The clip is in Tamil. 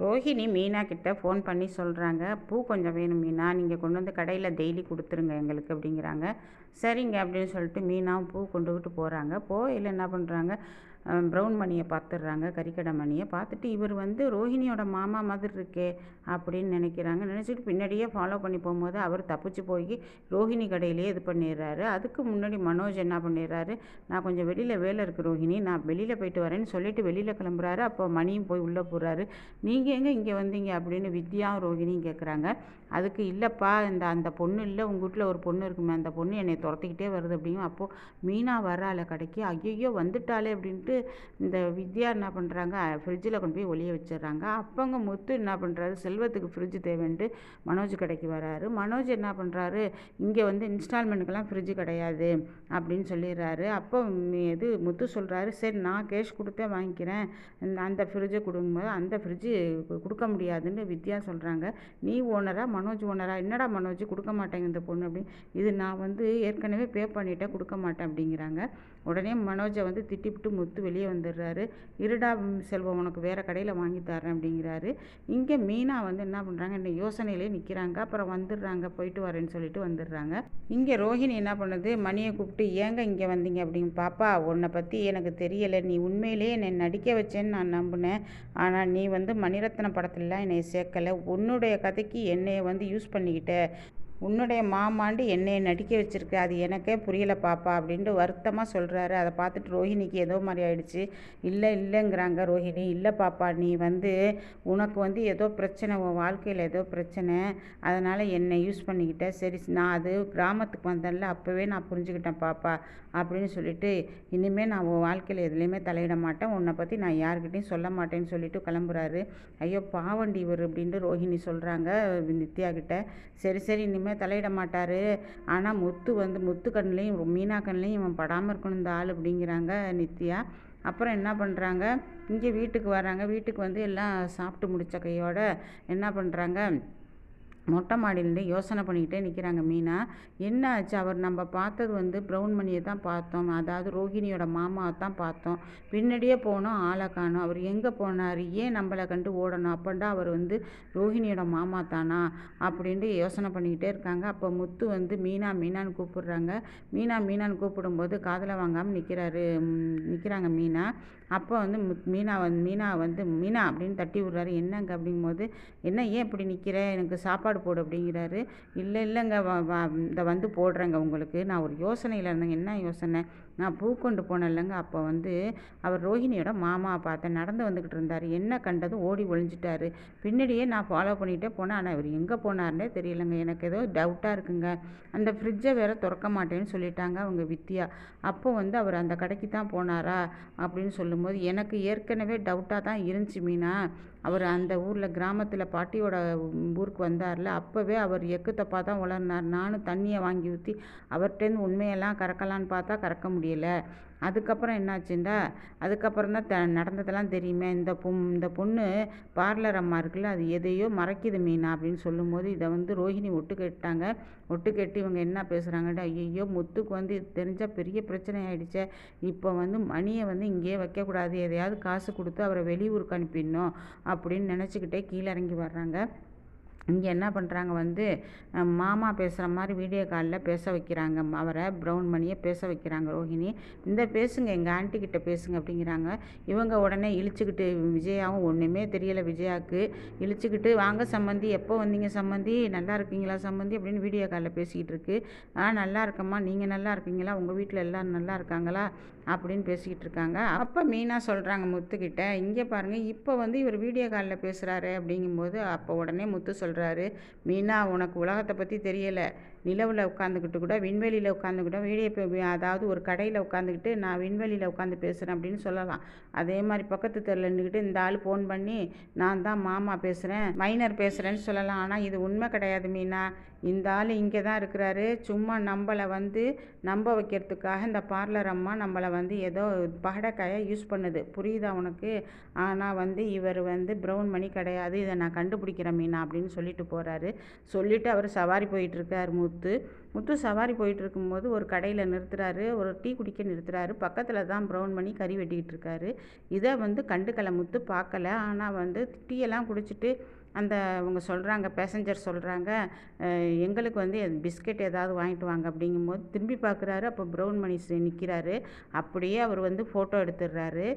ரோஹிணி மீனா கிட்ட ஃபோன் பண்ணி சொல்கிறாங்க பூ கொஞ்சம் வேணும் மீனா. நீங்கள் கொண்டு வந்து கடையில் டெய்லி கொடுத்துருங்க எங்களுக்கு அப்படிங்கிறாங்க. சரிங்க அப்படின்னு சொல்லிட்டு மீனாவும் பூ கொண்டு விட்டு போகிறாங்க போயில் என்ன பண்ணுறாங்க ப்ரௌன் மணியை பார்த்துடுறாங்க கறிக்கடை மணியை. பார்த்துட்டு இவர் வந்து ரோஹிணியோட மாமா மாதிரி இருக்கே அப்படின்னு நினைக்கிறாங்க. நினச்சிட்டு பின்னாடியே ஃபாலோ பண்ணி போகும்போது அவர் தப்பிச்சு போய் ரோஹிணி கடையிலேயே இது பண்ணிடுறாரு. அதுக்கு முன்னாடி மனோஜ் என்ன பண்ணிடுறாரு நான் கொஞ்சம் வெளியில் வேலை இருக்குது ரோஹிணி நான் வெளியில் போயிட்டு வரேன்னு சொல்லிட்டு வெளியில் கிளம்புறாரு. அப்போ மணியும் போய் உள்ளே போகிறாரு நீங்கள் எங்கே இங்கே வந்தீங்க? அப்படின்னு வித்யாவும் ரோஹிணியும் கேட்குறாங்க அதுக்கு இல்லைப்பா இந்த அந்த பொண்ணு இல்லை. உங்கள் வீட்டில் ஒரு பொண்ணு இருக்குமே அந்த பொண்ணு என்னை துரத்திக்கிட்டே வருது. அப்படின்னு அப்போது மீனா வரால கடைக்கு. ஐயோ வந்துட்டாளே அப்படின்ட்டு இந்த வித்யா என்ன பண்ணுறாங்க ஃப்ரிட்ஜில் கொண்டு போய் ஒளிய வச்சிடுறாங்க. அப்போங்க முத்து என்ன பண்ணுறாரு செல்வத்துக்கு ஃப்ரிட்ஜ் தேவைன்ட்டு மனோஜ் கடைக்கு வராரு. மனோஜ் என்ன பண்ணுறாரு இங்கே வந்து இன்ஸ்டால்மெண்ட்டுக்கெல்லாம் ஃப்ரிட்ஜ் கிடையாது அப்படின்னு சொல்லிடுறாரு. அப்போ இது முத்து சொல்கிறாரு சரி நான் கேஷ் கொடுத்தே வாங்கிக்கிறேன். அந்த ஃப்ரிட்ஜை கொடுக்கும்போது அந்த ஃப்ரிட்ஜு கொடுக்க முடியாதுன்னு வித்யா சொல்கிறாங்க நீ ஓனரா மனோஜ் ஓனரா என்னடா மனோஜ் கொடுக்க மாட்டேங்க இந்த பொண்ணு அப்படின்னு இது நான் வந்து ஏற்கனவே பே பண்ணிட்டேன் கொடுக்க மாட்டேன் அப்படிங்கிறாங்க. உடனே மனோஜை வந்து திட்டிவிட்டு முத்து வெளியே வந்துடுறாரு. இருடா செல்வம் உனக்கு வேறு கடையில் வாங்கி தரேன் அப்படிங்கிறாரு. இங்கே மீனா வந்து என்ன பண்ணுறாங்க என்ன யோசனையிலே நிற்கிறாங்க அப்புறம் வந்துடுறாங்க போயிட்டு வரேன்னு சொல்லிட்டு வந்துடுறாங்க. இங்கே ரோஹிணி என்ன பண்ணுது மணியை கூப்பிட்டு ஏங்க இங்கே வந்தீங்க? அப்படின்னு பாப்பா உன்னை பற்றி எனக்கு தெரியலை. நீ உண்மையிலேயே என்னை நடிக்க வச்சேன்னு நான் நம்பினேன். ஆனால் நீ வந்து மணிரத்ன படத்துலலாம் என்னை சேர்க்கலை. உன்னுடைய கதைக்கு என்னையை வந்து யூஸ் பண்ணிக்கிட்ட. உன்னுடைய மாமாண்டு என்னை நடிக்க வச்சிருக்க அது எனக்கே புரியல பாப்பா அப்படின்ட்டு வருத்தமாக சொல்கிறாரு அதை பார்த்துட்டு ரோஹிணிக்கு ஏதோ மாதிரி ஆயிடுச்சு. இல்லை இல்லைங்கிறாங்க ரோஹிணி. இல்லை பாப்பா நீ வந்து உனக்கு வந்து ஏதோ பிரச்சனை உன் வாழ்க்கையில் ஏதோ பிரச்சனை அதனால் என்னை யூஸ் பண்ணிக்கிட்டேன் சரி நான் அது கிராமத்துக்கு வந்தேன்ல அப்போவே நான் புரிஞ்சுக்கிட்டேன் பாப்பா அப்படின்னு சொல்லிட்டு இனிமேல் நான் உன் வாழ்க்கையில் எதுலேயுமே தலையிட மாட்டேன். உன்னை பற்றி நான் யாருக்கிட்டையும் சொல்ல மாட்டேன்னு சொல்லிட்டு கிளம்புறாரு. ஐயோ பாவண்டி இவர் அப்படின்ட்டு ரோஹிணி சொல்கிறாங்க நித்யா கிட்ட சரி சரி இனிமேல் தலையிட மாட்டார். ஆனால் முத்து வந்து முத்து கண்ணுலேயும் மீனா கண்ணுலேயும் இவன் படாமல் இருக்கணும் இந்த ஆள் அப்படிங்கிறாங்க நித்யா. அப்புறம் என்ன பண்ணுறாங்க இங்கே வீட்டுக்கு வராங்க வீட்டுக்கு வந்து எல்லாம் சாப்பிட்டு முடிச்ச கையோட என்ன பண்ணுறாங்க மொட்டை மாடியிலேருந்து யோசனை பண்ணிக்கிட்டே நிற்கிறாங்க மீனா. என்ன ஆச்சு அவர் நம்ம பார்த்தது வந்து ப்ரௌன் மணியை தான் பார்த்தோம். அதாவது ரோஹிணியோட மாமாவை தான் பார்த்தோம். பின்னாடியே போனோம் ஆளை காணும். அவர் எங்கே போனார்? ஏன் நம்மளை கண்டு ஓடணும்? அப்பண்டா அவர் வந்து ரோஹிணியோட மாமா தானா? அப்படின்ட்டு யோசனை பண்ணிக்கிட்டே இருக்காங்க. அப்போ முத்து வந்து மீனா மீனான்னு கூப்பிடுறாங்க. மீனா மீனான்னு கூப்பிடும்போது காதில் வாங்காமல் நிற்கிறாரு நிற்கிறாங்க மீனா. அப்போ வந்து முத் மீனா வந்து மீனா வந்து மீனா அப்படின்னு தட்டி விட்றாரு. என்னங்க? அப்படிங்கும்போது என்ன ஏன் இப்படி நிற்கிற? எனக்கு சாப்பாடு போடு அப்படிங்கிறாரு. இல்லை இல்லைங்க இந்த வந்து போடுறேங்க உங்களுக்கு. நான் ஒரு யோசனையில் இருந்தேங்க. என்ன யோசனை? நான் பூ கொண்டு போனேன் இல்லைங்க அப்போ வந்து அவர் ரோஹிணியோட மாமாவை பார்த்தேன் நடந்து வந்துக்கிட்டு இருந்தார். என்ன கண்டதும் ஓடி ஒளிஞ்சிட்டாரு. பின்னாடியே நான் ஃபாலோ பண்ணிகிட்டே போனேன். ஆனால் அவர் எங்கே போனார்னே தெரியலங்க. எனக்கு ஏதோ டவுட்டாக இருக்குங்க. அந்த ஃப்ரிட்ஜை வேற திறக்க மாட்டேன்னு சொல்லிட்டாங்க அவங்க வித்யா. அப்போ வந்து அவர் அந்த கடைக்கு தான் போனாரா அப்படின்னு சொல்லும்போது எனக்கு ஏற்கனவே டவுட்டாக தான் இருந்துச்சு மீனா. அவர் அந்த ஊரில் கிராமத்தில் பாட்டியோட ஊருக்கு வந்தார்ல. அப்போவே அவர் எக்கு தப்பாக தான் உளர்னார் நானும் தண்ணியை வாங்கி ஊற்றி அவர்கிட்டேருந்து உண்மையெல்லாம் கறக்கலான்னு பார்த்தா கறக்க முடியும் முடியல. அதுக்கப்புறம் என்னாச்சுண்டா? அதுக்கப்புறம் தான் த நடந்ததெல்லாம் தெரியுமே. இந்த பொம் இந்த பொண்ணு பார்லர் அம்மா இருக்குல்ல அது எதையோ மறைக்குது மீனா அப்படின்னு சொல்லும்போது இதை வந்து ரோஹிணி ஒட்டு கேட்டாங்க ஒட்டு கேட்டு இவங்க என்ன பேசுகிறாங்கடா ஐயோ முத்துக்கு வந்து இது தெரிஞ்சால் பெரிய பிரச்சனை ஆகிடுச்சே இப்போ வந்து மணியை வந்து இங்கேயே வைக்கக்கூடாது. எதையாவது காசு கொடுத்து அவரை வெளியூருக்கு அனுப்பிடணும் அப்படின்னு நினச்சிக்கிட்டே கீழே இறங்கி வர்றாங்க. இங்கே என்ன பண்ணுறாங்க வந்து மாமா பேசுகிற மாதிரி வீடியோ காலில் பேச வைக்கிறாங்க. அவரை ப்ரௌன் மணியை பேச வைக்கிறாங்க ரோஹிணி. இந்த பேசுங்க எங்கள் ஆண்டி கிட்ட பேசுங்க அப்படிங்கிறாங்க. இவங்க உடனே இழிச்சுக்கிட்டு விஜயாவும் ஒன்றுமே தெரியலை விஜயாவுக்கு. இழிச்சுக்கிட்டு வாங்க சம்மந்தி எப்போ வந்தீங்க சம்மந்தி நல்லா இருக்கீங்களா சம்மந்தி அப்படின்னு வீடியோ காலில் பேசிக்கிட்டு இருக்கு. ஆ நல்லா இருக்கம்மா. நீங்கள் நல்லா இருக்கீங்களா? உங்கள் வீட்டில் எல்லோரும் நல்லா இருக்காங்களா? அப்படின்னு பேசிக்கிட்டு இருக்காங்க. அப்போ மீனா சொல்கிறாங்க முத்துக்கிட்ட இங்கே பாருங்கள் இப்போ வந்து இவர் வீடியோ காலில் பேசுகிறாரு அப்படிங்கும்போது அப்போ உடனே முத்து சொல்கிறாரு மீனா உனக்கு உலகத்தை பற்றி தெரியலை. நிலவில் உட்காந்துக்கிட்டு கூட விண்வெளியில் உட்காந்துக்கிட்ட வீடியோ அதாவது ஒரு கடையில் உட்காந்துக்கிட்டு நான் விண்வெளியில் உட்காந்து பேசுகிறேன் அப்படின்னு சொல்லலாம். அதே மாதிரி பக்கத்து தெருவில் நின்றுக்கிட்டு இந்த ஆள் ஃபோன் பண்ணி நான் தான் மாமா பேசுகிறேன் மைனர் பேசுகிறேன்னு சொல்லலாம். ஆனால் இது உண்மை கிடையாது மீனா. இந்த ஆள் இங்கே தான் இருக்கிறாரு. சும்மா நம்மளை வந்து நம்ப வைக்கிறதுக்காக இந்த பார்லர் அம்மா நம்மளை வந்து ஏதோ பகடைக்காயை யூஸ் பண்ணுது. புரியுதா உனக்கு? ஆனால் வந்து இவர் வந்து ப்ரௌன் மணி கிடையாது. இதை நான் கண்டுபிடிக்கிறேன் மீனா அப்படின்னு சொல்லிட்டு போகிறாரு சொல்லிவிட்டு அவர் சவாரி போயிட்டுருக்கார் முத்து முத்து சவாரி போயிட்டு இருக்கும்போது ஒரு கடையில் நிறுத்துறாரு ஒரு டீ குடிக்க நிறுத்துறாரு. பக்கத்தில் தான் ப்ரௌன் பண்ணி கறி வெட்டிக்கிட்டு இருக்காரு. இதை வந்து கண்டுக்கலை முத்து பார்க்கல ஆனால் வந்து டீயெல்லாம் குடிச்சிட்டு அந்த அவங்க சொல்கிறாங்க பேசஞ்சர் சொல்கிறாங்க எங்களுக்கு வந்து பிஸ்கெட் ஏதாவது வாங்கிட்டு வாங்க அப்படிங்கும்போது திரும்பி பார்க்குறாரு அப்போ ப்ரௌன் மணி நிற்கிறாரு அப்படியே அவர் வந்து ஃபோட்டோ எடுத்துடுறாரு.